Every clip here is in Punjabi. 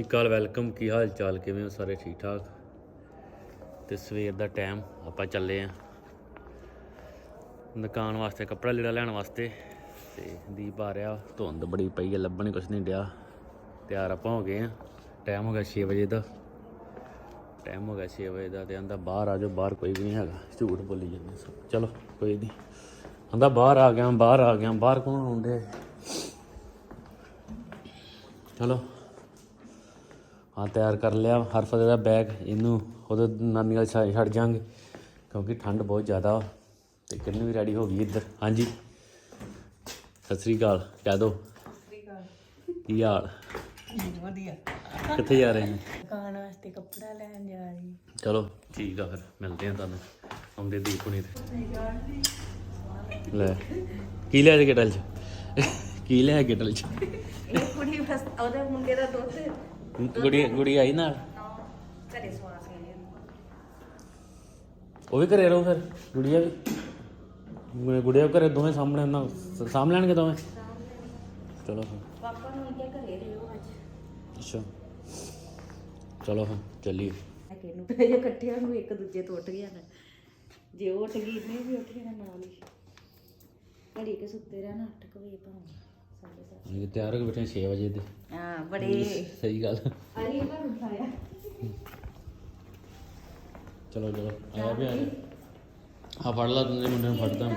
ਸ਼੍ਰੀ ਅਕਾਲ, ਵੈਲਕਮ। ਕੀ ਹਾਲ ਚਾਲ ਕਿਵੇਂ ਹੋ ਸਾਰੇ? ਠੀਕ ਠਾਕ ਤੇ ਸਵੇਰ ਦਾ ਟਾਈਮ, ਆਪਾਂ ਚੱਲੇ ਆਂ। ਦੁਕਾਨ ਵਾਸਤੇ, ਕੱਪੜਾ ਲੀੜਾ ਲੈਣ ਵਾਸਤੇ। ਤੇ ਦੀਪ ਆ ਰਿਹਾ, ਧੁੰਦ ਬੜੀ ਪਈ ਹੈ ਲੱਭਣ ਕੁਛ ਨਹੀਂ ਡਿਆ। ਤਿਆਰ ਆਪਾਂ ਹੋ ਗਏ ਆਂ। ਟਾਈਮ ਹੋ ਗਿਆ 6 ਵਜੇ ਦਾ। ਟਾਈਮ ਹੋ ਗਿਆ 6 ਵਜੇ ਦਾ ਤੇ ਆਂਦਾ ਬਾਹਰ ਆ ਜਾਓ, ਬਾਹਰ ਕੋਈ ਵੀ ਨਹੀਂ ਹੈਗਾ। ਝੂਠ ਬੋਲੀ ਜਾਂਦੇ ਸਭ। ਚਲੋ, ਕੋਈ ਨਹੀਂ। ਆਂਦਾ ਬਾਹਰ ਆ ਗਿਆ, ਬਾਹਰ ਆ ਗਿਆ, ਬਾਹਰ ਕੌਣ ਆਉਂਦੇ? ਚਲੋ। ਹਾਂ ਤਿਆਰ ਕਰ ਲਿਆ। ਹਰਫਤ ਦਾ ਬੈਗ ਇਹਨੂੰ ਉਹਦੇ ਨਾਨੀ ਵਾਲ ਛੱਡ ਛੱਡ ਜਾਾਂਗੇ ਕਿਉਂਕਿ ਠੰਡ ਬਹੁਤ ਜ਼ਿਆਦਾ ਤੇ ਕਿੰਨੀ ਵੀ ਰੈਡੀ ਹੋ ਗਈ ਇੱਧਰ। ਹਾਂਜੀ। ਸਤਿ ਸ੍ਰੀ ਅਕਾਲ ਕਹਿ ਦੋ। ਕੀ ਹਾਲ? ਵਧੀਆ। ਕਿੱਥੇ ਜਾ ਰਹੇ ਜੀ ਦੁਕਾਨ ਵਾਸਤੇ ਕੱਪੜਾ ਲੈਣ ਜਾ ਰਹੀ ਚਲੋ ਠੀਕ ਆ ਫਿਰ ਮਿਲਦੇ ਆ ਤੁਹਾਨੂੰ। ਆਉਂਦੇ ਦੀਪ ਹੁਣੀ ਤੇ। ਲੈ ਕੀ ਲਿਆ ਜੇ ਗਿਟਲ ਚ? ਕੀ ਲਿਆ ਗਿਟਲ ਚ? ਇਹ ਕੁੜੀ ਬਸ ਉਹਦੇ ਮੁੰਡੇ ਦਾ ਦੁੱਧ। ਗੁੜੀ ਗੁੜੀ ਆਈ ਨਾਲ? ਘਰੇ ਸਵਾਸ ਗਏ ਉਹ ਵੀ ਘਰੇ ਰਹੋ ਫਿਰ, ਗੁੜੀਆ ਵੀ। ਗੁੜੀਆ ਘਰੇ, ਦੋਵੇਂ ਸਾਹਮਣੇ ਉਹਨਾਂ ਸਾਹਮਣੇ ਲੈਣਗੇ ਦੋਵੇਂ? ਚਲੋ ਫਿਰ। ਪਾਪਾ ਨੂੰ ਕਿਹਾ ਘਰੇ ਰਹੋ ਅੱਜ ਅੱਛਾ। ਚਲੋ ਫਿਰ, ਚੱਲੀਏ। ਕਿ ਨੂੰ ਇਕੱਠਿਆਂ ਨੂੰ ਇੱਕ ਦੂਜੇ ਤੋਂ ਉੱਠ ਗਿਆ ਨਾ ਜੇ ਉਹ ਉੱਠ ਗਈ ਨੇ ਵੀ ਉੱਠ ਗਿਆ ਨਾਲ ਹੀ। ਘੜੀ ਕੇ ਸੁੱਤੇ ਰਹਿਣਾ 8 ਵਜੇ ਭਾਵੇਂ। ਸਾਡੇ ਸੱਤ ਇਹ ਤਿਆਰ ਹੋ ਕੇ ਬੈਠੇ 6 ਵਜੇ ਦੇ। ਹਾਂ ਬੜੇ। ਸਹੀ ਗੱਲ। ਅਰੇ ਮੈਂ ਉਠਾਇਆ ਚਲੋ ਚਲੋ ਆਇਆ ਵੀ ਆ ਆ ਫੜ ਲਾ ਤੂੰ ਮੁੰਡੇ ਨੂੰ ਫੜਦਾ।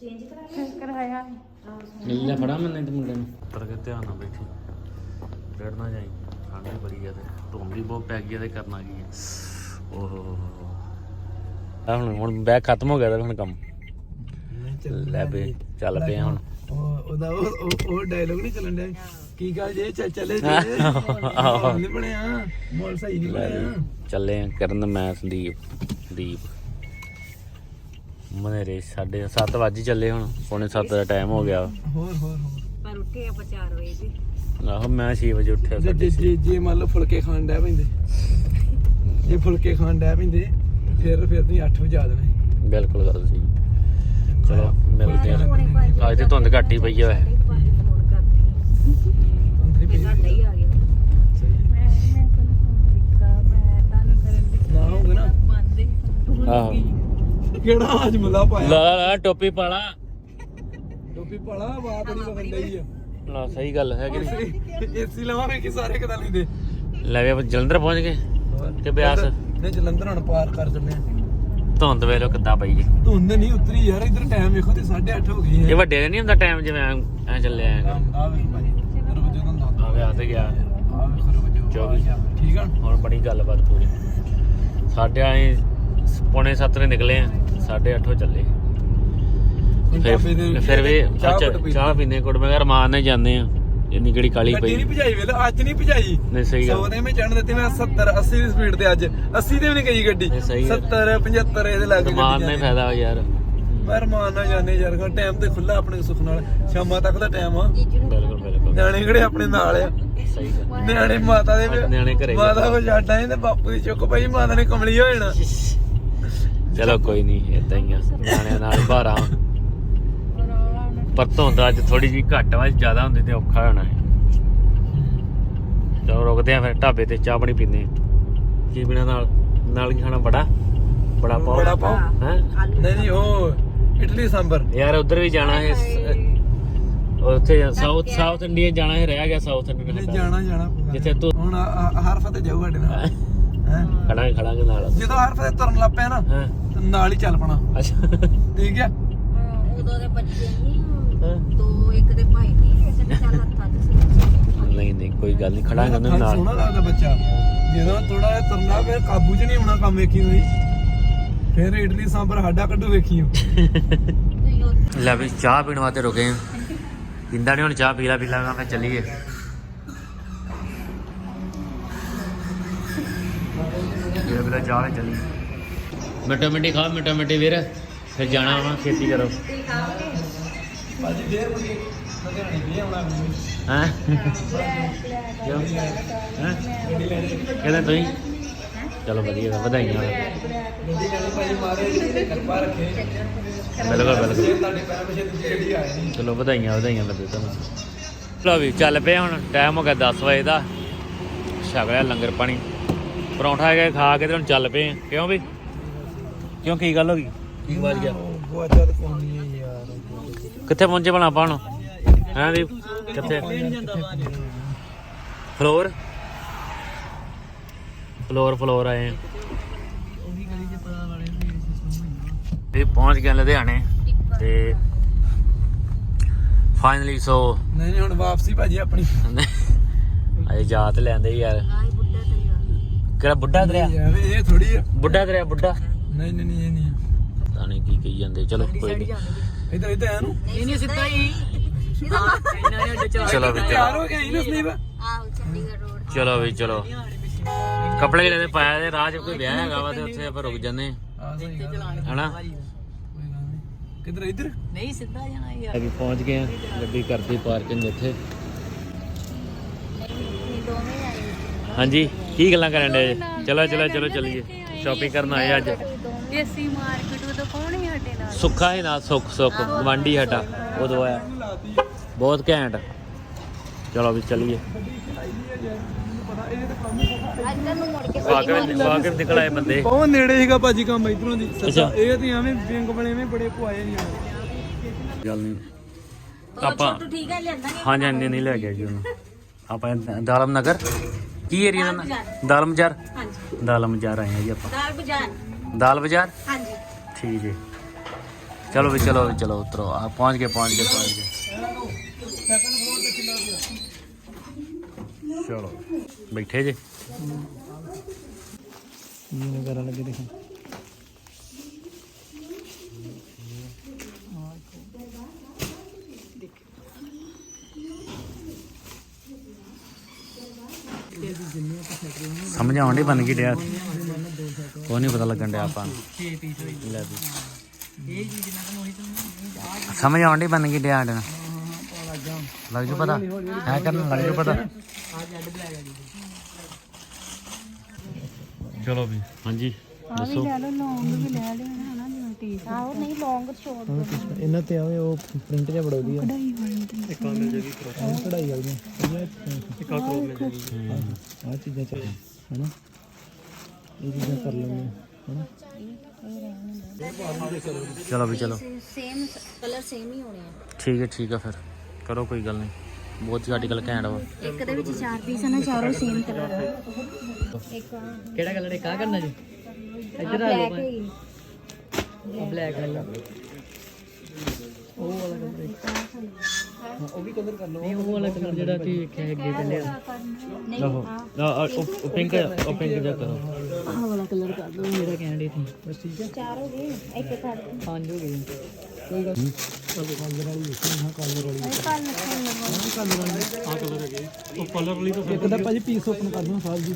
ਚੇਂਜ ਕਰਾਇਆ। ਕਰਾਇਆ ਹਾਂ ਲੈ ਫੜਾ ਮੈਂ ਨਹੀਂ ਤੇ ਮੁੰਡੇ ਨੂੰ। ਪਰ ਕੇ ਧਿਆਨ ਨਾਲ ਬੈਠੀ। ਡਰ ਨਾ ਜਾਈ। ਠੰਡ ਵੀ ਬੜੀ ਆ ਤੇ। ਧੁੰਦ ਵੀ ਬਹੁਤ ਪੈ ਗਈ ਆ ਤੇ ਕਰਨਾ ਕੀ ਹੈ ਓਹੋ। ਹੁਣ ਹੁਣ ਬੈਗ ਖਤਮ ਹੋ ਗਿਆ ਤੇ ਹੁਣ ਕੰਮ। ਲੈ ਬੇ ਚੱਲ ਪਏ ਹੁਣ। ਉਹ ਉਹਦਾ ਉਹ ਉਹ- ਉਹ ਡਾਇਲੋਗ ਨਹੀਂ ਚੱਲਣ ਡਿਆ। ਕੀ ਗੱਲ ਜੇ? ਚੱਲ ਚੱਲੇ ਜੇ। ਆਹੋ। ਨਹੀਂ ਬਣਿਆ। ਮੋਲ ਸਹੀ ਨਹੀਂ ਬਣਿਆ। ਚੱਲੇ ਆ ਕਰਨ ਮੈਂ ਸੰਦੀਪ। ਦੀਪ ਮਨੇਰੇ ਸਾਢੇ 7 ਵਜੇ ਚੱਲੇ ਹੁਣ। ਪੌਣੇ 7 ਦਾ ਟਾਈਮ ਹੋ ਗਿਆ ਹੋਰ ਹੋਰ ਹੋਰ। ਪਰ ਉੱਠੇ ਆਪਾਂ 4 ਵਜੇ ਤੇ। ਆਹੋ ਮੈਂ 6 ਵਜੇ ਉੱਠਿਆ ਜੇ ਸਾਢੇ ਜੇ- ਜੇ ਜੇ ਮੰਨ ਲਓ ਫੁਲਕੇ ਖਾਣ ਡੈ ਪੈਂਦੇ। ਜੇ ਫੁਲਕੇ ਖਾਣ ਡੈ ਪੈਂਦੇ ਫਿਰ ਫਿਰ ਤੁਸੀਂ 8 ਵਜੇ ਆ ਦੇਣਾ ਬਿਲਕੁਲ ਗੱਲ ਸਹੀ। ਚਲੋ ਮਿਲਦੇ ਆ ਅੱਜ ਤੇ ਧੁੰਦ ਘੱਟ ਹੀ ਪਈ ਆ ਆ ਆਹੋ। ਕਿਹੜਾ ਅੱਜ ਮੁੱਲਾ ਪਾਇਆ ਲਾ ਲਾ। ਟੋਪੀ ਪਾ ਲਾ ਟੋਪੀ ਪਾਲਾ ਵਾ ਬੜੀ ਵਗਣ ਡਈ ਆ। ਲਾ ਸਹੀ ਗੱਲ ਹੈ ਕਿ ਨਹੀਂ? ਏਸੀ ਲਵਾਵੇਂ ਕਿ ਸਾਰੇ ਕਿਦਾਂ ਲੈਂਦੇ? ਲੈ ਵੀ ਆਪਾਂ ਜਲੰਧਰ ਪਹੁੰਚ ਗਏ ਤੇ ਬਿਆਸ? ਨਹੀਂ ਜਲੰਧਰ ਹੁਣ ਪਾਰ ਕਰ ਜੰਨੇ ਧੁੰਦ ਵੇਲੋ ਕਿੱਦਾਂ ਪਈ ਜੀ? ਧੁੰਦ ਨਹੀਂ ਉਤਰੀ ਯਾਰ ਇਧਰ ਟਾਈਮ ਵੇਖੋ ਤੇ 8:30 ਹੋ ਗਈ ਇਹ ਹੈ ਵੱਡੇ ਦਾ ਨਹੀਂ ਹੁੰਦਾ ਟਾਈਮ ਜਿਵੇਂ ਐਂ- ਐਂ ਚੱਲਿਆ ਹੈਗਾ? ਆ ਵੇਖ ਭਾਈ ਰੁਕ ਜਾ ਤੁਹਾਨੂੰ ਆ ਵਿਆਹ ਤੇ ਗਿਆ। ਆ ਵੇਖ ਰੁਕ ਜਾ 24 ਠੀਕ ਆ? ਹੁਣ ਬੜੀ ਗੱਲਬਾਤ ਪੂਰੀ। ਸਾਡੇ ਆਏ ਪੌਣੇ 7 ਨੇ ਨਿਕਲੇ ਆ 8:30 ਚੱਲੇ। ਢਾਬੇ ਫਿਰ ਦੇ ਫਿਰ ਵੀ ਚਾਹ ਚਾਹ ਪੀਂਦੇ ਕੁੜ ਮੈਂ ਰਮਾਨ ਨੇ ਜਾਂਦੇ ਆ। ਇੰਨੀ ਕਿਹੜੀ ਕਾਲੀ ਗੱਡੀ ਪਈ? ਨਹੀਂ ਭਜਾਈ ਵੇਲੇ ਅੱਜ ਨਹੀਂ ਭਜਾਈ। ਨਹੀਂ ਸਹੀ ਗੱਲ। 100 ਦੇ ਮੈਂ ਚੜਨ ਦਿੱਤੀ ਮੈਂ 70 80 ਦੀ ਸਪੀਡ ਤੇ ਅੱਜ। 80 ਤੇ ਵੀ ਨਹੀਂ ਗਈ ਗੱਡੀ। ਨਹੀਂ, ਸਹੀ ਗੱਲ। 70 75 ਇਹਦੇ ਲੱਗ ਰਮਾਨ ਨੇ ਫਾਇਦਾ ਯਾਰ। ਮੈਂ ਰਮਾਨ ਨਾਲ ਜਾਂਦੇ ਯਾਰ ਟਾਈਮ ਤੇ ਖੁੱਲਾ ਆਪਣੇ ਸੁੱਖ ਨਾਲ ਸ਼ਾਮਾਂ ਤੱਕ ਦਾ ਟਾਈਮ ਆ। ਬਿਲਕੁਲ ਬਿਲਕੁਲ। ਨਿਆਣੇ ਕਿਹੜੇ ਆਪਣੇ ਨਾਲ ਆ? ਸਹੀ ਗੱਲ। ਨਿਆਣੇ ਮਾਤਾ ਦੇ ਨਿਆਣੇ ਘਰੇ ਮਾਤਾ ਕੋ ਆਏ ਤੇ ਬਾਪੂ ਦੀ ਚੁੱਕ ਪਈ ਮਾਤਾ ਨੇ ਕਮਲੀ ਹੋ ਜਾਣਾ। ਚਲੋ ਕੋਈ ਨਹੀਂ ਇਦਾਂ ਹੀ ਆ। ਨਿਆਣਿਆਂ ਨਾਲ ਬਾਰਾਂ ਪਰ ਧੁੰਦ ਅੱਜ ਥੋੜੀ ਜੀ ਘੱਟ ਵਾ ਜ਼ਿਆਦਾ ਹੁੰਦੀ ਤੇ ਔਖਾ ਹੋਣਾ ਹੈ। ਚਲੋ ਰੁਕਦੇ ਆ ਫਿਰ ਢਾਬੇ ਤੇ ਚਾਹ ਪਾਣੀ ਪੀਂਦੇ ਆ। ਕੀ ਪੀਣਾ ਨਾਲ? ਨਾਲ ਕੀ ਖਾਣਾ? ਬੜਾ ਬੜਾ ਪਾਓ? ਬੜਾ ਪਾਓ। ਹੈ? ਨਹੀਂ ਨਹੀਂ ਉਹ ਇਡਲੀ ਸਾਂਬਰ। ਯਾਰ ਉਧਰ ਵੀ ਜਾਣਾ ਹੈ ਉੱਥੇ ਸਾਊਥ ਸਾਊਥ ਇੰਡੀਆ ਜਾਣਾ ਹੈ ਰਹਿ ਗਿਆ ਸਾਊਥ ਨਹੀਂ ਇੰਡੀਆ ਜਾਣਾ ਜਾਣਾ ਪਊਗਾ। ਜਿੱਥੇ ਤੂੰ ਹੁਣ ਹਰ ਫਤੇ ਜਾਊ ਸਾਡੇ ਨਾਲ। ਹੈ। ਖੜਾਂਗੇ ਖੜਾਂਗੇ ਨਾਲ। ਜਦੋਂ ਹਰ ਫਤੇ ਤੁਰਨ ਲੱਗ ਪਿਆ ਨਾ ਹਾਂ। ਨਾਲ ਹੀ ਚੱਲ ਪਣਾ। ਅੱਛਾ। ਠੀਕ ਆ ਉਦੋਂ ਦੇ ਬੱਚੇ ਨਹੀਂ ਹਾਂ। ਦੋ ਇੱਕ ਦੇ ਭਾਈ ਨਹੀਂ ਇੱਕ ਦੇ ਚੱਲ ਹੱਥਾਂ ਤੇ ਸੀ ਨਹੀਂ ਨਹੀਂ ਕੋਈ ਗੱਲ ਨਹੀਂ ਹੱਥਾਂ 'ਚ ਨਾਲ। ਸੋਹਣਾ ਲੱਗਦਾ ਬੱਚਾ। ਜਦੋਂ ਥੋੜਾ ਜਿਹਾ ਤੁਰਨਾ ਫਿਰ ਕਾਬੂ 'ਚ ਨਹੀਂ ਆਉਣਾ ਕੰਮ ਵੇਖੀ ਹੋਈ। ਫਿਰ ਇਡਲੀ ਸਾਂਬਰ ਸਾਡਾ ਕੱਢੂ ਵੇਖੀਓ ਲੈ ਵੀ ਚਾਹ ਪੀਣ ਵਾਸਤੇ ਰੁਕੇ ਆ ਨਹੀਂ ਹੁਣ ਚਾਹ ਪੀ ਲਾ ਪੀ ਲਾਂਗਾ ਫਿਰ ਚੱਲੀਏ। ਇਹ ਬਿਲਾ ਚਾਹ ਲੈ ਚੱਲੀ ਮਿੱਟੋ ਮਿੱਟੀ ਖਾ ਮਿੱਟੋ ਮਿੱਟੀ ਵੀਰ। ਫਿਰ ਜਾਣਾ ਵਾ ਖੇਤੀ ਕਰੋ। ਭਾਜੀ ਫੇਰ ਮੁੜੀ ਲੁਧਿਆਣੇ ਵੀ ਆਉਣਾ ਮੈਨੂੰ ਹੈ? ਕਿਉਂ? ਹੈ? ਕਹਿੰਦਾ ਤੁਸੀਂ? ਚਲੋ ਵਧੀਆ ਵਧਾਈਆਂ। ਗੱਡੀ ਲੈਣੀ ਭਾਜੀ ਮਾਰੇ ਜੀ ਕਿਰਪਾ ਰੱਖੇ। ਬਿਲਕੁਲ ਬਿਲਕੁਲ। ਤੁਹਾਡੇ ਪੈਰ ਪਿੱਛੇ ਦੂਜੀ ਗੱਡੀ ਆਏ ਨਹੀਂ ਚਲੋ ਵਧਾਈਆਂ ਵਧਾਈਆਂ ਲੱਗੇ ਤੁਹਾਨੂੰ। ਲੋ ਵੀ ਚੱਲ ਪਏ ਹੁਣ ਟਾਈਮ ਹੋ ਗਿਆ 10 ਵਜੇ ਦਾ। ਛਕ ਲਿਆ ਲੰਗਰ ਪਾਣੀ। ਪਰੌਂਠਾ ਹੈਗਾ ਖਾ ਕੇ ਤੇ ਹੁਣ ਚੱਲ ਪਏ। ਕਿਉਂ ਵੀ? ਕਿਉਂ ਕੀ ਗੱਲ ਹੋ ਗਈ? ਕੀ ਵੱਜ ਗਿਆ? ਗਵਾਚਾ ਤਾਂ ਪਾਉਣੀ ਹੈ ਯਾਰ ਕਿੱਥੇ ਪਹੁੰਚੇ ਭਲਾ ਆਪਾਂ ਹੁਣ? ਹੈਂ ਕਿੱਥੇ? ਫਲੋਰ? ਫਲੋਰ ਫਲੋਰ ਆਏ। ਇਹ ਪਹੁੰਚ ਗਏ ਲੁਧਿਆਣੇ ਤੇ ਫਾਈਨਲੀ ਸੋ ਨਹੀਂ ਨਹੀਂ ਹੁਣ ਵਾਪਸੀ ਭਾਜੀ ਆਪਣੀ। ਅਜੇ ਜਾ ਤੇ ਲੈਂਦੇ ਯਾਰ। ਕਿਹੜਾ ਬੁੱਢਾ ਦਰਿਆ ਇਹ ਥੋੜੀ ਬੁੱਢਾ ਦਰਿਆ ਬੁੱਢਾ? ਨਹੀਂ ਨਹੀਂ ਨਹੀਂ ਇਹ ਨਹੀਂ। ਪਤਾ ਨਹੀਂ ਕੀ ਕਹੀ ਜਾਂਦੇ ਚਲੋ ਕੋਈ ਨਹੀਂ ਇੱਧਰ ਇੱਧਰ ਆ ਨੂੰ ਚਲੋ ਵੀ ਤਿਆਰ ਚਲੋ। ਹੋ ਗਿਆ ਇਹਨੂੰ ਸਲੀਪ ਚਲੋ ਵੀ ਚਲੋ। ਕੱਪੜੇ ਜਿਹੜੇ ਪਾਇਆ ਦੇ ਰਾਹ 'ਚ ਕੋਈ ਵਿਆਹ ਹੈਗਾ ਵਾ ਤੇ ਉੱਥੇ ਆਪਾਂ ਰੁਕ ਆ। ਹਨਾ? ਕੋਈ ਗੱਲ ਨਹੀਂ। ਕਿੱਧਰ ਇੱਧਰ? ਅਭੀ ਪਹੁੰਚ ਗਏ ਆ ਗੱਡੀ ਕਰਦੀ ਪਾਰਕਿੰਗ ਇੱਥੇ ਹਾਂਜੀ ਕੀ ਗੱਲਾਂ ਕਰਨ ਦੇ ਚਲੋ ਚਲੋ ਚਲੋ ਚੱਲੀਏ। ਸ਼ਾਪਿੰਗ ਕਰਨ ਆਏ ਅੱਜ। ਦੇਸੀ ਮਾਰਕੀਟ ਉਹ ਤਾਂ ਕੌਣ ਹੀ ਸਾਡੇ ਨਾਲ? ਸੁੱਖਾ ਹੀ ਨਾ ਸੁੱਖ ਸੁੱਖ ਗਵਾਂਢੀ ਸਾਡਾ ਉਦੋਂ ਆਇਆ। ਬਹੁਤ ਘੈਂਟ। ਚਲੋ ਵੀ ਚੱਲੀਏ। ਅੰਦਰ ਨੂੰ ਮੁੜ ਕੇ ਵਾਕਿਫ ਵਾਕਿਫ ਨਿਕਲ ਆਏ ਬੰਦੇ। ਬਹੁਤ ਨੇੜੇ ਸੀਗਾ ਭਾਜੀ ਕੰਮ ਇਧਰੋਂ ਦੀ। ਅੱਛਾ। ਸੱਚਾ ਇਹ ਤੇ ਐਵੇਂ ਬਿੰਗ ਬਣੇ ਐਵੇਂ ਬੜੇ ਪੁਆਏ ਨਹੀਂ ਆਏ ਗੱਲ ਨਹੀਂ। ਆਪਾਂ ਠੀਕ ਹੈ ਲਿਆਂਦਾ ਨਹੀਂ ਹਾਂਜੀ ਹਾਂਜੀ ਨਹੀਂ ਲੈ ਗਿਆ ਜੀ ਉਹਨੂੰ। ਆਪਾਂ ਦਾਲਮ ਨਗਰ? ਕੀ ਏਰੀਆ ਦਾ ਨਾਂ? ਦਾਲ ਬਾਜ਼ਾਰ। ਹਾਂਜੀ। ਦਾਲ ਬਾਜ਼ਾਰ ਆਏ ਆ ਜੀ ਆਪਾਂ। ਦਾਲ ਬਾਜ਼ਾਰ। ਦਾਲ ਬਾਜ਼ਾਰ? ਹਾਂਜੀ। ਠੀਕ ਜੀ। ਚਲੋ ਵੀ ਚਲੋ ਵੀ ਚਲੋ ਉਤਰੋ। ਆ ਪਹੁੰਚ ਗਏ ਪਹੁੰਚ ਗਏ ਪਹੁੰਚ ਗਏ। ਚਲੋ ਬੈਠੇ ਜੇ। ਇਹ ਕਰਨ ਲੱਗੇ ਦੇਖੋ। ਸਮਝ ਆਉਣ ਦੀ ਬਣ ਗਈ ਡਿਆ। ਕੋਈ ਨਹੀਂ ਪਤਾ ਲੱਗਣ ਡਿਆ ਆਪਾਂ ਨੂੰ। ਲੈ ਵੀ। ਸਮਝ ਆਉਣ ਦੀ ਬਣ ਗਈ ਡਿਆ ਸਾਡੇ ਨਾਲ ਲੱਗ ਜੂ ਪਤਾ? ਹੈ ਕਰਨ ਲੱਗ ਜੂ ਪਤਾ। ਚਲੋ ਵੀ। ਹਾਂਜੀ। ਦੱਸੋ। ਲਓ ਲੌਂਗ ਵੀ ਲੈ ਲੈਣਾ ਹਨਾ ਜਿਵੇਂ ਟੀ ਆਹੋ ਨਹੀਂ ਲੌਂਗ ਛੋੜ ਦੋ ਇਹਨਾਂ ਤੇ ਆਵੇ ਉਹ ਪ੍ਰਿੰਟ ਜਿਹਾ ਬੜਾ ਵਧੀਆ ਕਢਾਈ ਵਾਲੀ ਤੇ ਇੱਕ ਕਢਾਈ ਇੱਕ ਆ ਚੀਜ਼ਾਂ ਚੱਲ ਹਨਾ? ਇਹ ਚੀਜ਼ਾਂ ਕਰ ਲੈਣੀਆਂ ਹਨਾ? ਚਲੋ ਵੀ ਚਲੋ। ਸੇਮ ਕਲਰ ਸੇਮ ਹੀ ਹੋਣੇ ਆ। ਠੀਕ ਹੈ ਠੀਕ ਹੈ ਫਿਰ। ਕਰੋ ਕੋਈ ਗੱਲ ਨਹੀਂ। ਬਹੁਤ ਸਾਡੀ ਗੱਲ ਘੈਂਟ ਵਾ। ਇੱਕ ਦੇ ਵਿੱਚ ਚਾਰ ਪੀਸ ਆ ਨਾ ਚਾਰੋਂ ਸੇਮ ਕਲਰ ਆ। ਇੱਕ ਆ। ਕਿਹੜਾ ਕਲਰ ਹੈ ਕਾ ਕਰਨਾ ਜੀ? ਇੱਧਰ ਆ ਬਲੈਕ ਲਓ ਬਲੈਕ ਵਾਲਾ ਉਹ ਵਾਲਾ। ਕਲਰ ਉਹ ਵੀ ਕਲਰ ਕਰ ਲਓ ਨਹੀਂ ਉਹ ਵਾਲਾ ਕਲਰ ਜਿਹੜਾ ਤੁਸੀਂ ਵੇਖਿਆ ਅੱਗੇ ਪਹਿਲੇ ਨਹੀਂ ਆਹੋ ਉਹ ਪਿੰਕ ਉਹ ਪਿੰਕ ਜਿਹਾ ਕਰੋ। ਆਹ ਵਾਲਾ ਕਲਰ ਕਰ ਦੋ ਜਿਹੜਾ ਕਹਿੰਦੇ ਸੀ। ਬਸ ਠੀਕ ਹੈ। ਚਾਰ ਹੋ ਗਏ। ਇੱਕ ਕਰ ਦੋ ਪੰਜ ਹੋ ਗਏ। ਕੋਈ ਗੱਲ ਕਲਰ ਵਾਲੀ ਦੇਖੋ ਹਾਂ ਕਲਰ ਵਾਲੀ ਕੱਲ ਕੱਲ ਆ ਕਲਰ ਹੈਗੇ। ਉਹ ਕਲਰ ਵਾਲੀ ਤਾਂ ਇੱਕ ਤਾਂ ਭਾਜੀ ਪੀਸ ਓਪਨ ਕਰ ਦੋ ਸਾਹਿਬ ਜੀ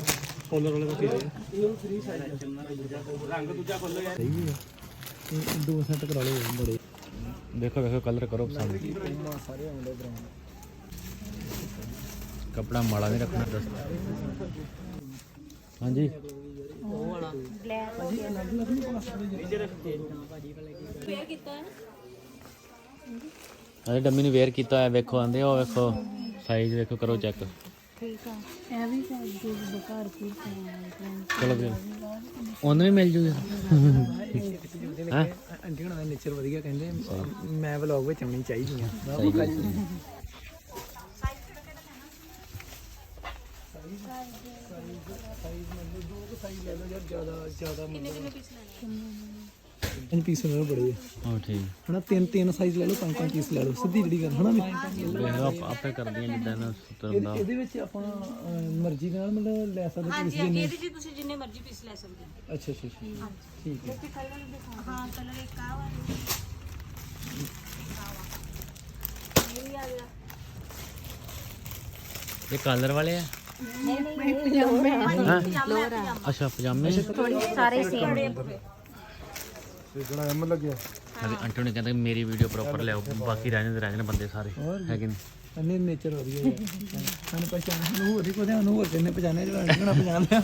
ਕਲਰ ਵਾਲੇ ਦਾ ਕੀ ਹੈ? ਰੰਗ ਦੂਜਾ ਕਲਰ ਹੈ ਸਹੀ ਹੈ। ਇਹ ਦੋ ਸੈੱਟ ਕਰਾ ਲਓ ਬੜੇ। ਦੇਖੋ ਵੇਖੋ ਕਲਰ ਕਰੋ ਪਸੰਦ। ਸਾਰੇ ਆਉਂਦੇ ਬਰਾਊਨ ਕਪੜਾ ਮਾੜਾ ਨਹੀਂ ਰੱਖਣਾ, ਦੱਸ। ਹਾਂਜੀ। ਬਲੈਕ ਹੋ ਗਿਆ ਅਰੇ ਡੰਮੀ ਨੂੰ ਵੇਅਰ ਕੀਤਾ ਹੋਇਆ, ਵੇਖੋ, ਆਂਦੇ ਉਹ ਵੇਖੋ। ਸਾਈਜ਼ ਵੇਖੋ, ਕਰੋ ਚੈੱਕ ਠੀਕ ਆ ਇਹ ਵੀ ਕਰ ਬਕਾਰ ਕੀ ਚਲੋ ਫਿਰ। ਉਹਨੂੰ ਵੀ ਮਿਲ ਜੂਗੀ। ਹਾਂ? ਆਂਟੀ ਹੁਣਾਂ ਦਾ ਨੇਚਰ ਵਧੀਆ ਕਹਿੰਦੇ ਮੈਂ ਵਲੌਗ ਵਿੱਚ ਆਉਣੀ ਚਾਹੀਦੀ ਆ। ਸਹੀ ਗੱਲ ਜ਼ਿਆਦਾ ਜ਼ਿਆਦਾ ਇਹ ਪੀਸ ਲੈ ਲਓ ਬੜੇ ਆ। ਉਹ ਠੀਕ। ਹਨਾ ਤਿੰਨ ਤਿੰਨ ਸਾਈਜ਼ ਲੈ ਲਓ ਪੰਜ ਪੰਜ ਪੀਸ ਲੈ ਲਓ ਸਿੱਧੀ ਜਿਹੜੀ ਗੱਲ ਹਨਾ ਵੀ? ਵੇਖ ਲਓ ਆਪੇ ਕਰਦੀਆਂ ਜਿੱਦਾਂ ਨਾ ਸੁਤਰ ਦਾ। ਇਹਦੇ ਵਿੱਚ ਆਪਾਂ ਅਹ, ਮਰਜ਼ੀ ਦੇ ਨਾਲ ਮਤਲਬ ਲੈ ਸਕਦੇ ਪੀਸ ਜਿੰਨੇ ਇਹਦੇ ਜੀ ਤੁਸੀਂ ਜਿੰਨੇ ਮਰਜ਼ੀ ਪੀਸ ਲੈ ਸਕਦੇ ਹੋ। ਅੱਛਾ ਅੱਛਾ ਅੱਛਾ। ਠੀਕ ਹੈ ਕਲਰ ਦਿਖਾਓ ਹਾਂ ਕਲਰ ਇੱਕ ਆ ਵਾਲਾ ਇਹ ਵੀ ਆ ਗਿਆ ਇਹ ਕਲਰ ਵਾਲੇ ਆ? ਨਹੀਂ ਨਹੀਂ ਇਹ ਪਜਾਮੇ? ਹਾਂ ਪਜਾਮਾ ਅੱਛਾ ਪਜਾਮੇ ਥੋੜੀ ਸਾਰੇ ਸੇਮ ਕਿਹੜਾ ਐਮ ਲੱਗਿਆ। ਅਰੇ ਆਂਟੀ ਨੇ ਕਹਿੰਦਾ ਮੇਰੀ ਵੀਡੀਓ ਪ੍ਰੋਪਰ ਲਿਆਓ। ਬਾਕੀ ਰਹਿ ਜਾਂਦੇ ਰਹਿ ਜਾਂਦੇ ਬੰਦੇ ਸਾਰੇ। ਹੈਗੇ ਨੇ ਅੰਨੇ ਨੇਚਰ ਵਧੀਆ ਹੈ ਸਾਨੂੰ ਪਛਾਣ ਨੂੰ ਹੋਰ ਹੀ ਕੋਈ ਨੂੰ ਹੋਰ ਕਿੰਨੇ ਪਛਾਣੇ ਜਿਹੜਾ ਹੁਣਾਂ ਪਛਾਣ ਲਿਆ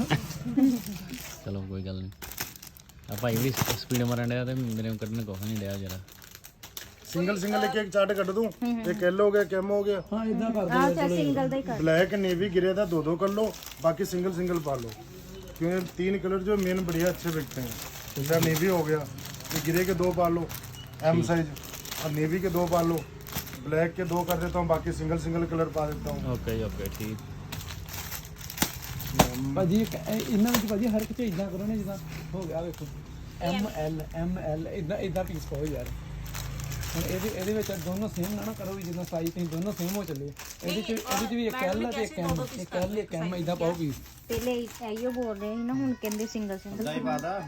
ਚਲੋ ਕੋਈ ਗੱਲ ਨਹੀਂ। ਆ ਭਾਈ ਵੀ ਸਪੀਡ ਮਾਰਨ ਡਿਆ ਤੇ ਮੇਰੇ ਨੂੰ ਕੱਢਣ ਕੁਛ ਨਹੀਂ ਡਿਆ ਜਰਾ। ਸਿੰਗਲ ਸਿੰਗਲ ਇੱਕ ਇੱਕ ਚਾਰਟ ਕੱਢ ਦੂੰ ਇੱਕ ਐਲ ਹੋ ਗਿਆ ਕੈਮ ਹੋ ਗਿਆ ਹਾਂ ਇਦਾਂ ਕਰ ਆਹ ਚਾ ਸਿੰਗਲ ਦਾ ਹੀ ਕਰ ब्लैक नेवी गिरे था दो दो कर लो बाकी सिंगल सिंगल पा लो क्योंकि तीन कलर जो मेन बढ़िया अच्छे बिकते हैं जैसा नेवी हो गया ये गिरे के दो पा लो एम साइज और नेवी के दो पा लो ब्लैक के दो कर देता हूँ बाकी सिंगल सिंगल कलर पा देता हूँ ਓਕੇ ਓਕੇ ਠੀਕ ਭਾਜੀ ਇੱਕ ਇਹ- ਇਹਨਾਂ ਵਿੱਚ ਭਾਜੀ ਹਰ ਇੱਕ ਚ ਇਦਾਂ ਕਰੋ ਨਾ ਜਿੱਦਾਂ ਹੋ ਗਿਆ ਵੇਖੋ ਐਮ ਐਲ ਐਮ ਐਲ ਇਦਾਂ ਇਦਾਂ ਪੀਸ ਪਾਓ ਯਾਰ ਹੁਣ ਇਹਦੇ ਇਹਦੇ ਵਿੱਚ ਦੋਨੋਂ ਸੇਮ ਨਾ ਨਾ ਕਰੋ ਵੀ ਜਿੱਦਾਂ ਸਾਈਜ਼ ਤੁਸੀਂ ਦੋਨੋਂ ਸੇਮ ਹੋ ਚੱਲੇ। ਇਹਦੇ ਚ ਇਹਦੇ ਚ ਵੀ ਇੱਕ ਐਲ ਤੇ ਇੱਕ ਐਮ ਇੱਕ ਐਲ ਇੱਕ ਐਮ ਇਦਾਂ ਪਾਓ ਪੀਸ ਪਹਿਲੇ ਇਹੋ ਬੋਲ ਰਹੇ ਨਾ ਹੁਣ ਕਹਿੰਦੇ ਸਿੰਗਲ ਸਿੰਗਲ ਨਹੀਂ ਪਾਦਾ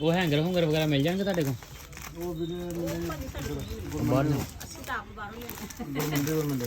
ਉਹ ਹੈਂਗਰ ਹੁੰਗਰ ਵਗੈਰਾ ਮਿਲ ਜਾਣਗੇ ਤੁਹਾਡੇ ਕੋਲ? ਉਹ ਵੀਰੇ ਅਸੀਂ ਤਾਂ ਆਪ ਬਾਹਰੋਂ ਲੈ ਆਏ। ਮੁੰਡੇ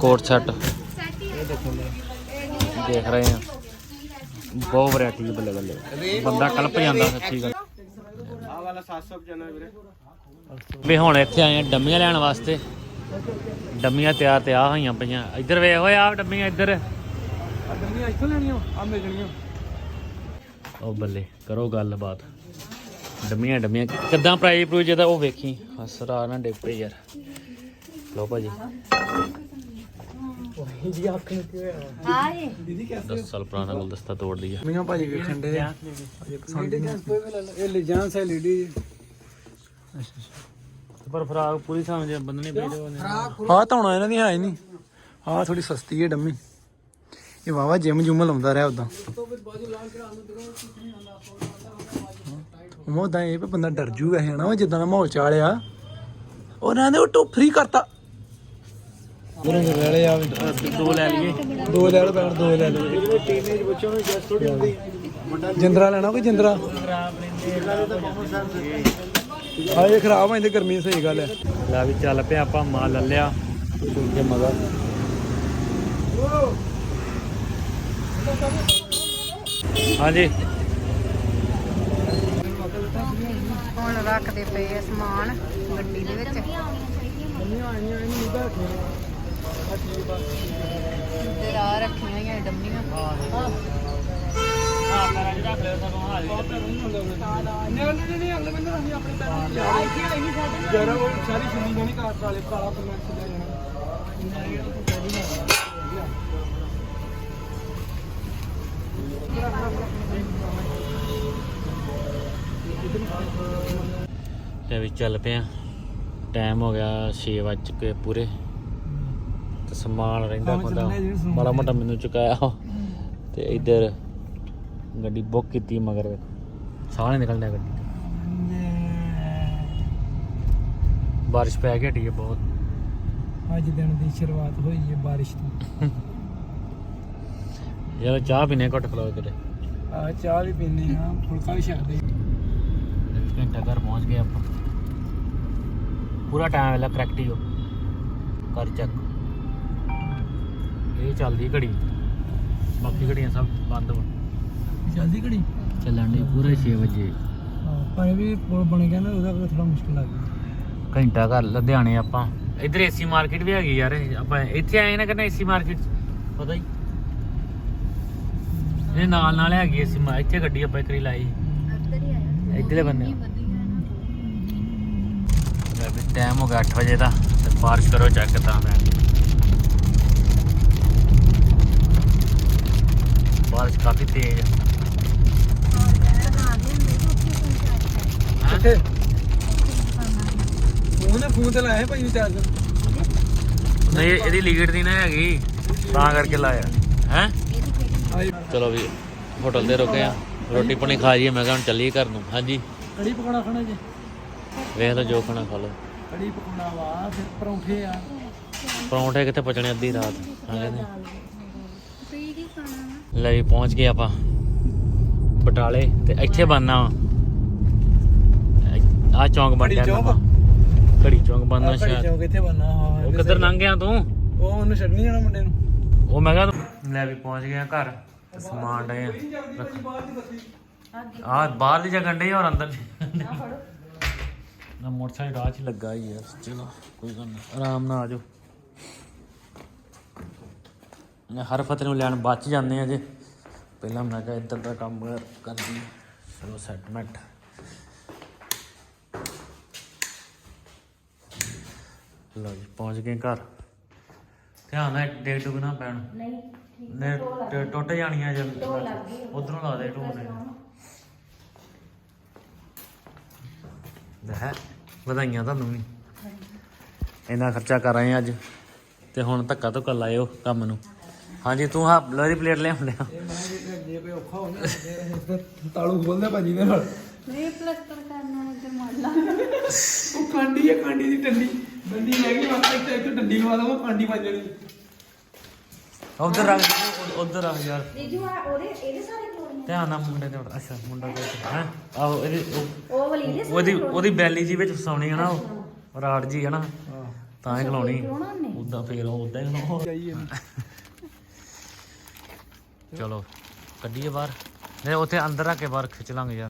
ਕੋਟ ਸੈੱਟ। ਦੇਖ ਰਹੇ ਆ ਬਹੁਤ ਵੈਰਾਈਟੀ ਬੱਲੇ ਬੱਲੇ। ਬੰਦਾ ਕਲਪ ਜਾਂਦਾ ਸੱਚੀ ਗੱਲ। ਆ ਵਾਲਾ 795 ਵੀਰੇ ਵੀ ਹੁਣ ਇੱਥੇ ਆਏ ਆ ਡੰਮੀਆਂ ਲੈਣ ਵਾਸਤੇ। ਡੰਮੀਆਂ ਤਿਆਰ ਤੇ ਆ ਹੋਈਆਂ ਪਈਆਂ। ਇੱਧਰ ਵੇਖ ਓਏ ਆ ਡੰਮੀਆਂ ਇੱਧਰ। ਡੰਮੀਆਂ ਇੱਥੋਂ ਲੈਣੀਆਂ ਆ ਮਿਲ ਉਹ ਬੱਲੇ, ਕਰੋ ਗੱਲਬਾਤ। ਡੰਮੀਆਂ ਡੰਮੀਆਂ। ਕਿੱਦਾਂ ਪ੍ਰਾਈਸ ਪ੍ਰੂਜ ਜਿਹਦਾ ਉਹ ਵੇਖੀ। ਹਸਰਾ ਨਾ ਡਿੱਗ ਪਈ ਯਾਰ। ਲੋ ਭਾਜੀ। ਜੀ ਅੱਖ ਨੂੰ ਕੀ ਹੋਇਆ ਹਾਂ ਦੀਦੀ ਕਿਆ 10 ਸਾਲ ਪੁਰਾਣਾ ਗੁਲਦਸਤਾ ਤੋੜ ਦਿਆ ਮੀਆਂ ਭਾਜੀ ਵੇਖਣ ਦੇ ਅਜੇ ਪਸੰਦ ਨਹੀਂ ਇਹ ਲਿਜਾਂ ਸੇ ਲੀਡੀ ਪਰ ਫਰਾਕ ਪੂਰੀ ਸਮਝ ਬੰਦਣੀ ਪਈ ਉਹਨੇ ਹਾਂ ਤਾਂ ਹੁਣ ਇਹਨਾਂ ਦੀ ਹੈ ਨਹੀਂ ਹਾਂ ਥੋੜੀ ਸਸਤੀ ਹੈ ਡੰਮੀ ਇਹ ਵਾਵਾ ਜਿਮ ਜੁਮ ਲਾਉਂਦਾ ਰਿਹਾ ਉਦਾਂ ਉਹ ਉਦਾਂ ਇਹ ਵੀ ਬੰਦਾ ਡਰ ਜੂਗਾ ਹੈ ਨਾ, ਜਿੱਦਾਂ ਦਾ ਮਾਹੌਲ ਚਾਲਿਆ ਉਹਨਾਂ ਨੇ ਉਹ ਟੋ ਕਰਤਾ। ਉਹਨਾਂ ਦੇ ਲੈ ਲਿਆ ਦੋ ਲੈ ਲਈਏ। ਦੋ ਲੈ ਲਓ ਭੈਣ ਦੋ ਲੈ ਲਓ ਟੀਨੇਜ ਬੱਚਿਆਂ ਨੂੰ ਜੈਸ ਥੋੜੀ ਹੁੰਦੀ। ਜਿੰਦਰਾ ਲੈਣਾ ਕੋਈ ਜਿੰਦਰਾ? ਆ ਇਹ ਖਰਾਬ ਆ ਇਹਦੇ ਗਰਮੀ ਸਹੀ ਗੱਲ ਹੈ ਲੈ ਵੀ ਚੱਲ ਪਿਆ ਆਪਾਂ ਮਾਲ ਲੈ ਲਿਆ ਤੇ ਮਗਰ। ਹਾਂਜੀ। ਹੁਣ ਰੱਖਦੇ ਪਏ ਸਮਾਨ ਗੱਡੀ ਦੇ ਵਿੱਚ। ਇੱਧਰ ਆ ਰੱਖੀਆਂ ਡੰਮੀਆਂ। ਜਰਾ ਉਹ ਸਾਰੀ ਸੁਣੀ ਜਾਣੀ ਕਾਰ ਵਾਲੇ ਕਾਲਾ ਪਰਮੈਂਟ ਲੈ ਜਾਣਾ। ਤੇ ਵੀ ਚੱਲ ਪਿਆ। ਟਾਈਮ ਹੋ ਗਿਆ 6 ਵੱਜ ਪੂਰੇ। ਤੇ ਸਮਾਨ ਰਹਿੰਦਾ ਬੰਦਾ। ਮਾੜਾ ਮੋਟਾ ਮੈਨੂੰ ਚੁਕਾਇਆ ਤੇ ਇੱਧਰ ਗੱਡੀ ਬੁੱਕ ਕੀਤੀ ਮਗਰ। ਵੇਖੋ ਸਾਹ ਨਹੀਂ ਨਿਕਲਦਾ ਗੱਡੀ। ਬਾਰਿਸ਼ ਪੈ ਗਈ ਹੈ ਬਹੁਤ। ਅੱਜ ਦਿਨ ਦੀ ਸ਼ੁਰੂਆਤ ਹੋਈ ਹੈ ਬਾਰਿਸ਼ ਤੋਂ ਯਾਰ ਚਾਹ ਪੀਨੇ ਘੁੱਟ ਖਲੋ ਕਿਤੇ ਆ ਚਾਹ ਵੀ ਪੀਨੇ ਆ ਫੁਲਕਾ ਵੀ ਛਕਦੇ ਇੱਕ ਘੰਟਾ ਘਰ ਪਹੁੰਚ ਗਏ ਆਪਾਂ। ਪੂਰਾ ਟਾਈਮ ਵੇਲਾ ਕਰੈਕਟ ਹੀ ਹੋ। ਕਰ ਚੱਕ ਇਹ ਚੱਲਦੀ ਘੜੀ। ਬਾਕੀ ਘੜੀਆਂ ਸਭ ਬੰਦ ਵਾ। ਜਲਦੀ ਘੜੀ? ਚੱਲਣ ਦੀ ਪੂਰੇ 6 ਵਜੇ। ਪਰ ਇਹ ਵੀ ਪੁਲ ਬਣ ਗਿਆ ਨਾ ਉਹਦਾ ਥੋੜਾ ਮੁਸ਼ਕਿਲ ਲੱਗ ਗਿਆ। ਘੰਟਾ ਘਰ ਲੁਧਿਆਣੇ ਆਪਾਂ। ਇੱਧਰ ਏਸੀ ਮਾਰਕੀਟ ਵੀ ਹੈਗੀ ਯਾਰ ਇਹ ਆਪਾਂ ਇੱਥੇ ਆਏ ਨਾ ਕਰਨਾ ਏਸੀ ਮਾਰਕੀਟ ਪਤਾ ਹੀ। ਇਹ ਨਾਲ ਨਾਲ ਹੈਗੀ ਏਸੀ ਮਾ ਇੱਥੇ ਗੱਡੀ ਆਪਾਂ ਇੱਕ ਵਾਰੀ ਲਾਈ। ਇੱਧਰਲੇ ਬੰਨੇ ਲੈ ਵੀ ਟਾਈਮ ਹੋ ਗਿਆ 8 ਵਜੇ ਦਾ ਤੇ ਪਾਰਕ ਕਰੋ ਚੈੱਕ ਤਾਂ ਮੈਂ। ਬਾਰਿਸ਼ ਕਾਫੀ ਤੇਜ਼। ਹੈ ਕਿੱਥੇ? ਫੋਨ ਤੇ ਲਾਇਆ ਭਾਈ ਚਾਰਜਰ ਨਹੀਂ ਇਹ- ਇਹਦੀ ਲੀਗਡ ਦੀ ਨਾ ਹੈਗੀ। ਤਾਂ ਕਰਕੇ ਲਾਇਆ। ਹੈ? ਆਈ। ਚਲੋ ਵੀ ਹੋਟਲ ਤੇ ਰੁਕੇ ਆ। ਰੋਟੀ ਪਾਣੀ ਖਾ ਜੀਏ ਮੈਂ ਕਿਹਾ ਹੁਣ ਚੱਲੀਏ ਘਰ ਨੂੰ। ਹਾਂਜੀ। ਕੜੀ ਪਕੌੜਾ ਖਾਣਾ ਜੀ? ਵੇਖ ਲਓ ਜੋ ਖਾਣਾ ਖਾ ਲਓ। ਕੜੀ ਪਕੌੜਾ ਵਾ ਫਿਰ ਪਰੌਂਠੇ ਆ। ਪਰੌਂਠੇ ਕਿੱਥੇ ਪਚਣੇ ਅੱਧੀ ਰਾਤ? ਹਾਂ ਕਹਿੰਦੇ ਲੈ ਵੀ ਪਹੁੰਚ ਗਏ ਆਪਾਂ। ਬਟਾਲੇ ਤੇ ਇੱਥੇ ਬੰਨਾ ਆ ਚੌਂਕ ਬਣ ਗਿਆ ਘੜੀ ਚੌਂਕ ਬੰਨਾ ਘੜੀ ਸ਼ਾਇਦ। ਚੌਂਕ ਇੱਥੇ ਬੰਨਾ ਹਾਂ ਉਹ ਕਿੱਧਰ ਲੰਘ ਗਿਆ ਤੂੰ? ਉਹ ਉਹਨੂੰ ਛੱਡਣੀ ਜਾਣਾ ਮੁੰਡੇ ਨੂੰ। ਉਹ ਮੈਂ ਕਿਹਾ ਲੈ ਵੀ ਪਹੁੰਚ ਗਏ ਆ ਘਰ ਸਮਾਨ ਡੇ ਆ। ਬਾਹਰ ਦੀ ਜਗ੍ਹਾ ਡੇ ਔਰ ਅੰਦਰ। ਨਾ ਮੋਟਰਸਾਈਕਲ ਰਾਹ 'ਚ ਲੱਗਾ ਹੀ ਯਾਰ ਚਲੋ ਕੋਈ ਗੱਲ ਨਹੀਂ ਆਰਾਮ ਨਾਲ ਆ ਜਾਓ। ਮੈਂ ਹਰ ਫਤਿਹ ਨੂੰ ਲੈਣ ਬਾਅਦ ਚ ਜਾਂਦੇ ਆ ਜੇ। ਪਹਿਲਾਂ ਮੈਂ ਕਿਹਾ ਇੱਧਰ ਦਾ ਕੰਮ ਕਰ- ਕਰਦੀ ਚਲੋ ਸੈਟਮੈਂਟ ਲਓ ਜੀ ਪਹੁੰਚ ਗਏ ਘਰ। ਧਿਆਨ ਨਾਲ ਡੇਗ ਡੁਗ ਨਾ ਪੈਣ। ਨਹੀਂ ਨੇ ਟੁੱਟ ਜਾਣੀਆਂ ਜੇ ਉਧਰੋਂ ਲਾ ਦੇ ਢੋਣੇ ਲੈ ਵਧਾਈਆਂ ਤੁਹਾਨੂੰ ਵੀ। ਇੰਨਾ ਖਰਚਾ ਕਰ ਆਏ ਅੱਜ। ਤੇ ਹੁਣ ਧੱਕਾ ਧੁੱਕਾ ਲਾਇਓ ਕੰਮ ਨੂੰ। ਹਾਂਜੀ ਤੂੰ ਹਾਂ ਬਲਰੀ ਪਲੇਟ ਲੈ ਆਉਂਦਿਆ ਇਹ ਮੈਂ ਜੇ- ਜੇ ਕੋਈ ਔਖਾ ਹੋਣਾ ਤੇ ਤਾਲੂ ਖੋਲਦਾ ਭਾਜੀ ਦੇ ਨਾਲ। ਨਹੀਂ ਪਲਸਤਰ ਕਰਨਾ ਤੇ ਮੰਨ ਲਾ। ਉਹ ਕਾਂਡੀ ਹੈ ਕਾਂਡੀ ਦੀ ਡੰਡੀ। ਡੰਡੀ ਲੈ ਗਈ ਵਾਪਸ ਇੱਥੇ ਇੱਥੇ ਡੰਡੀ ਲਵਾ ਦਵਾਂ ਕਾਂਡੀ ਵੱਜ ਜਾਣੀ। ਉਧਰ ਰੱਖ ਉਧਰ ਰੱਖ ਯਾਰ ਜੀਜੂ ਆ ਉਹਦੇ ਇਹਦੇ ਸਾਰੇ ਕੋਲ ਧਿਆਨ ਨਾਲ ਮੁੰਡੇ ਤੇ ਉੱਠ- ਅੱਛਾ ਮੁੰਡਾ ਤੇ ਹੈ? ਆਹੋ ਇਹਦੀ ਉਹ- ਉਹ ਵਾਲੀ ਦੇ ਉਹਦੀ ਉਹਦੀ ਬੈਲੀ ਜੀ ਵਿੱਚ ਫਸਾਉਣੀ ਹੈ ਨਾ ਉਹ। ਰਾੜ ਜੀ ਹੈ ਨਾ। ਤਾਂ ਹੀ ਖਲਾਉਣੀ। ਉਦਾਂ ਫੇਰ ਉਦਾਂ ਹੀ ਖਲਾਉਣੀ। ਚਾਹੀਏ ਚਲੋ ਕੱਢੀਏ ਬਾਹਰ। ਨਹੀਂ ਉੱਥੇ ਅੰਦਰ ਰੱਖ ਕੇ ਬਾਹਰ ਖਿੱਚ ਲਾਂਗੇ ਯਾਰ।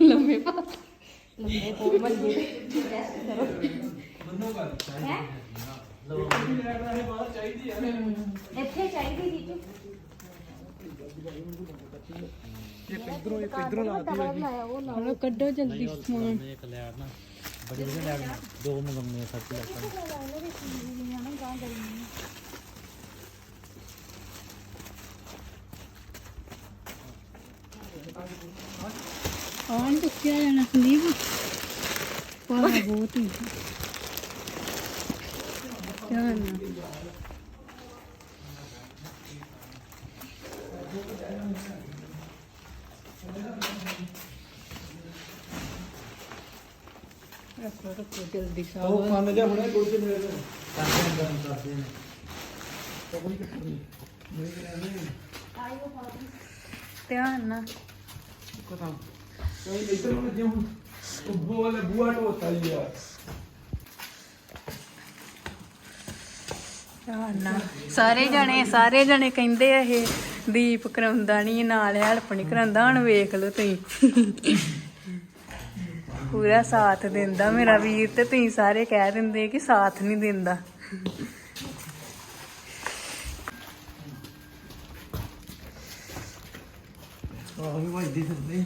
ਲੰਮੇ ਪਾ। ਲੰਮੇ ਪੋ ਮੰਜੇ ਤੇ ਰੈਸਟ ਕਰੋ ਹੈ? ਇੱਥੇ ਚਾਹੀਦੀ ਜੀਜੂ ਇੱਕ ਇਧਰੋਂ ਇੱਕ ਇਧਰੋਂ ਲਾਤੀ ਹਲੋ ਕੱਢੋ ਜਲਦੀ ਸਮਾਨ। ਬੜੀ ਵਧੀਆ ਲੈਟ ਦੋ ਮੰਗਮਨੇ ਸੱਚ ਲੱਗਦਾ ਆਣ ਦੁੱਖਿਆ ਜਾਣਾ ਸੰਦੀਪ? ਪਾਣਾ ਬਹੁਤ ਹੀ। ਧਿਆਨ ਨਾਲ ਰੱਖੋ ਰੱਖੋ ਜਲਦੀ ਸਾਹ ਉਹ ਕੰਨ ਜਾ ਹੁਣੇ ਗੁੜ ਤੇ ਮੇਰੇ ਧਿਆਨ ਨਾਲ। ਕਥਾ ਕੋਈ ਇਧਰ ਨੂੰ ਜਿਉਂ ਉਹ ਬੋਲ ਬੂਆ ਟੋਤਾ ਯਾਰ ਧਿਆਨ ਨਾਲ। ਸਾਰੇ ਜਣੇ ਸਾਰੇ ਜਣੇ ਕਹਿੰਦੇ ਆ ਇਹ ਦੀਪ ਕਰਾਉਂਦਾ ਨਹੀਂ ਨਾਲ ਹੈਲਪ ਨਹੀਂ ਕਰਾਉਂਦਾ। ਹੁਣ ਵੇਖ ਲਓ ਤੁਸੀਂ। ਪੂਰਾ ਸਾਥ ਦਿੰਦਾ ਮੇਰਾ ਵੀਰ ਤੇ ਤੁਸੀਂ ਸਾਰੇ ਕਹਿ ਦਿੰਦੇ ਕਿ ਸਾਥ ਨਹੀਂ ਦਿੰਦਾ। ਆਹ ਵੀ ਵੱਜਦੀ ਫਿਰਦੇ।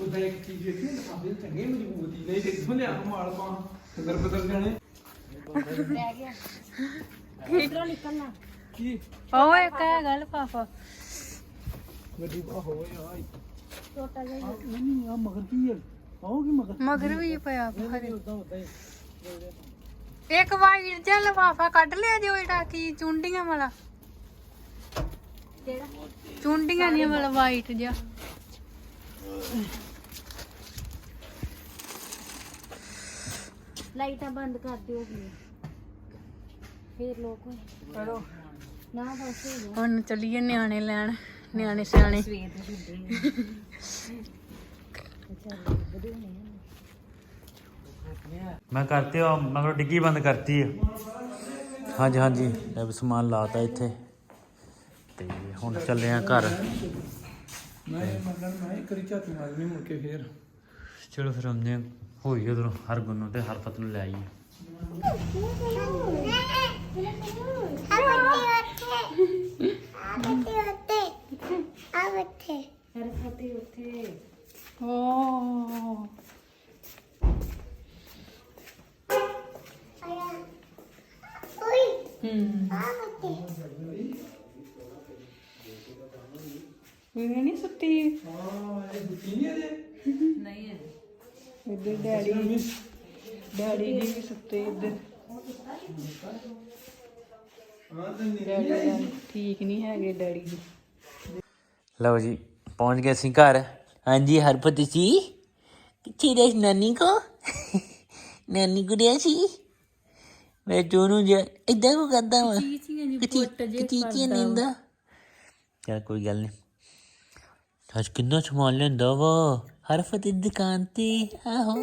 ਉਹਦਾ ਇੱਕ ਚੀਜ਼ ਦੇਖੀ ਨਾ ਕਾਫੀ ਚੰਗੇ ਮਜ਼ਬੂਤੀ ਨਹੀਂ ਦੇਖੋ ਲਿਆ ਮਾਲ ਪਾ ਕਦਰ ਬਦਲ ਜਾਣੇ? ਇਧਰੋਂ ਨਿਕਲਣਾ। ਕੀ? ਉਹ ਇੱਕ ਹੈਗਾ ਲਫਾਫਾ। ਗੱਡੀ ਬਾ ਹੋਏ ਆਈ ਛੋਟਾ ਜਿਹਾ ਨਹੀਂ ਆ ਮਗਰ ਕੀ ਹੈ ਆਓ ਕੀ ਮਗਰ? ਮਗਰ ਵੀ ਪਿਆ ਹਰੇ ਉਦਾਂ ਉਦਾਂ ਹੀ। ਇੱਕ ਵਾਈਟ ਜਿਹਾ ਲਫਾਫਾ ਕੱਢ ਲਿਆ ਜੋ ਜਿਹੜਾ ਕੀ ਚੁੰਡੀਆਂ ਵਾਲਾ? ਕਿਹੜਾ? ਚੁੰਡੀਆਂ ਨਹੀਂ ਵਾਲਾ ਵਾਈਟ ਜਿਹਾ। ਲਾਈਟਾਂ ਬੰਦ ਕਰ ਦਿਓ ਵੀ ਫੇਰ ਲੋਕ ਹੋਏ। ਕਰੋ। ਨਾ ਬਸ ਹੋ ਗਿਆ ਹੁਣ ਚੱਲੀਏ ਨਿਆਣੇ ਲੈਣ। ਨਿਆਣੇ ਸਿਆਣੇ। ਸਵੇਰ ਦੇ ਨਹੀਂ ਮੈਂ ਕਰਤੀ ਮਗਰ ਡਿੱਗੀ ਬੰਦ ਕਰਤੀ ਹੈ ਹਾਂਜੀ ਹਾਂਜੀ ਇਹ ਵੀ ਸਮਾਨ ਲਾਤਾ ਇੱਥੇ। ਤੇ ਹੁਣ ਚੱਲੇ ਆ ਘਰ। ਮੈਂ ਮੰਨਣ ਮੈਂ ਇੱਕ ਰੀ ਝਾਤੀ ਮਾਰਨੀ ਮੁੜ ਕੇ ਫੇਰ। ਚਲੋ ਫਿਰ ਹਮਨੇ ਹੋਈ ਉਧਰੋਂ ਹਰ ਗੁੰਨੂ ਤੇ ਹਰ ਫਤ ਨੂੰ ਲੈ ਆਈਏ। ਹਰ ਫਤੇ ਉੱਥੇ। ਓ। ਇਹ ਨਹੀਂ ਸੁੱਤੀ? ਹਾਂ ਇਹ ਦੁੱਤੀ ਨਹੀਂ ਅਜੇ। ਨਹੀਂ ਹੈ ਇੱਧਰ ਡੈਡੀ ਡੈਡੀ ਜੀ ਵੀ ਸੁੱਤੇ ਇੱਧਰ। ਹਾਂ ਤੇ ਨਹੀਂ ਡੈਡੀ ਠੀਕ ਨਹੀਂ ਹੈਗੇ ਡੈਡੀ ਜੀ ਲਓ ਜੀ ਪਹੁੰਚ ਗਏ ਅਸੀਂ ਘਰ। ਹਾਂਜੀ ਹਰਪਤ ਜੀ। ਕਿੱਥੇ ਰਹਿ ਨਾਨੀ ਕੋ? ਨਾਨੀ ਰਿਹਾ ਸੀ ਮੈਂ ਦੋਨੋਂ ਜੇ ਇਦਾਂ ਕੋ ਕਰਦਾ ਵਾ? ਕਿੱਥੇ ਕਿੱਥੇ ਨਿੰਦਾ? ਚਲ ਕੋਈ ਗੱਲ ਨਹੀਂ ਅੱਜ ਕਿੰਨਾ ਸਮਾਨ ਲੈਂਦਾ ਵਾ? ਹਰਫਤ ਦੀ ਦੁਕਾਨ ਤੇ ਆਹੋ।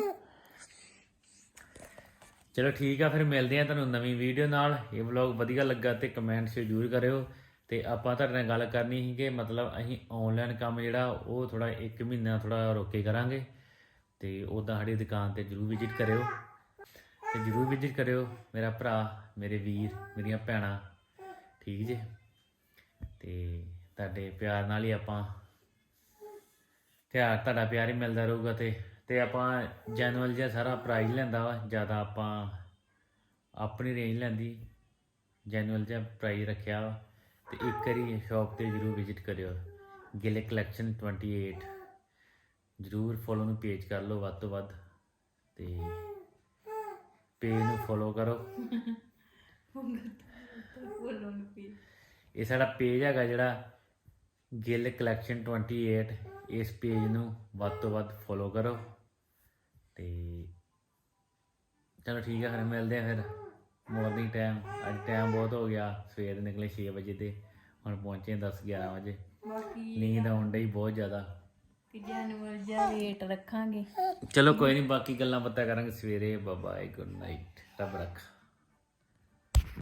ਚਲੋ ਠੀਕ ਆ ਫਿਰ ਮਿਲਦੇ ਆ ਤੁਹਾਨੂੰ ਨਵੀਂ ਵੀਡੀਓ ਨਾਲ। ਇਹ ਵਲੌਗ ਵਧੀਆ ਲੱਗਾ ਤੇ ਕਮੈਂਟ ਜ਼ਰੂਰ ਕਰਿਓ। ਤੇ ਆਪਾਂ ਤੁਹਾਡੇ ਨਾਲ ਗੱਲ ਕਰਨੀ ਸੀ ਕਿ ਮਤਲਬ ਅਸੀਂ ਆਨਲਾਈਨ ਕੰਮ ਜਿਹੜਾ, ਉਹ ਥੋੜਾ 1 ਮਹੀਨਾ ਥੋੜਾ ਰੋਕੇ ਕਰਾਂਗੇ। ਤੇ ਉਦਾਂ ਸਾਡੀ ਦੁਕਾਨ ਤੇ ਜ਼ਰੂਰ ਵਿਜ਼ਿਟ ਕਰਿਓ। ਤੇ ਜ਼ਰੂਰ ਵਿਜ਼ਿਟ ਕਰਿਓ, ਮੇਰਾ ਭਰਾ, ਮੇਰੇ ਵੀਰ, ਮੇਰੀਆਂ ਭੈਣਾਂ, ਠੀਕ ਜੇ? ਤੇ ਤੁਹਾਡੇ ਪਿਆਰ ਨਾਲ ਹੀ ਆਪਾਂ ਤਿਆਰ, ਤੁਹਾਡਾ ਪਿਆਰ ਹੀ ਮਿਲਦਾ ਰਹੂਗਾ ਤੇ ਤੇ ਆਪਾਂ ਜੈਨੂਅਲ ਜਿਹਾ ਸਾਰਾ ਪ੍ਰਾਈਜ਼ ਲੈਂਦਾ ਵਾ, ਜ਼ਿਆਦਾ ਆਪਾਂ ਆਪਣੀ ਰੇਂਜ ਲੈਂਦੀ ਜੈਨੂਅਲ ਜਿਹਾ ਪ੍ਰਾਈਜ਼ ਰੱਖਿਆ ਵਾ। ਤੇ ਇੱਕ ਵਾਰੀ ਸ਼ਾਪ ਤੇ ਜਰੂਰ ਵਿਜ਼ਿਟ ਕਰਿਓ। ਗਿਲੇ ਕਲੈਕਸ਼ਨ 28 ਜਰੂਰ ਫੋਲੋ ਨੂੰ ਪੇਜ ਕਰ ਲਓ ਵੱਧ ਤੋਂ ਵੱਧ ਤੇ ਪੇਜ ਨੂੰ ਫੋਲੋ ਕਰੋ। ਇਹ ਸਾਡਾ ਪੇਜ ਹੈਗਾ ਜਿਹੜਾ ਗਿੱਲ ਕਲੈਕਸ਼ਨ 28 ਇਸ ਪੇਜ ਨੂੰ ਵੱਧ ਤੋਂ ਵੱਧ ਫੋਲੋ ਕਰੋ ਤੇ ਚਲੋ ਠੀਕ ਹੈ ਫਿਰ, ਮਿਲਦੇ ਆ ਫਿਰ। ਮਾਰਨਿੰਗ ਟਾਈਮ ਅੱਜ ਟਾਈਮ ਬਹੁਤ ਹੋ ਗਿਆ ਸਵੇਰ ਦੇ ਨਿਕਲੇ 6 ਵਜੇ ਤੇ ਹੁਣ ਪਹੁੰਚੇ 10 11 ਵਜੇ। ਨੀਂਦ ਆਉਣ ਡਈ ਬਹੁਤ ਜ਼ਿਆਦਾ। ਕਿ ਜਾਨਵਰ ਜਾਂ ਵੇਟ ਰੱਖਾਂਗੇ। ਚਲੋ ਕੋਈ ਨਹੀਂ ਬਾਕੀ ਗੱਲਾਂ ਬਾਤਾਂ ਕਰਾਂਗੇ ਸਵੇਰੇ ਬਾਏ ਗੁੱਡ ਨਾਈਟ ਰੱਬ ਰੱਖਾ।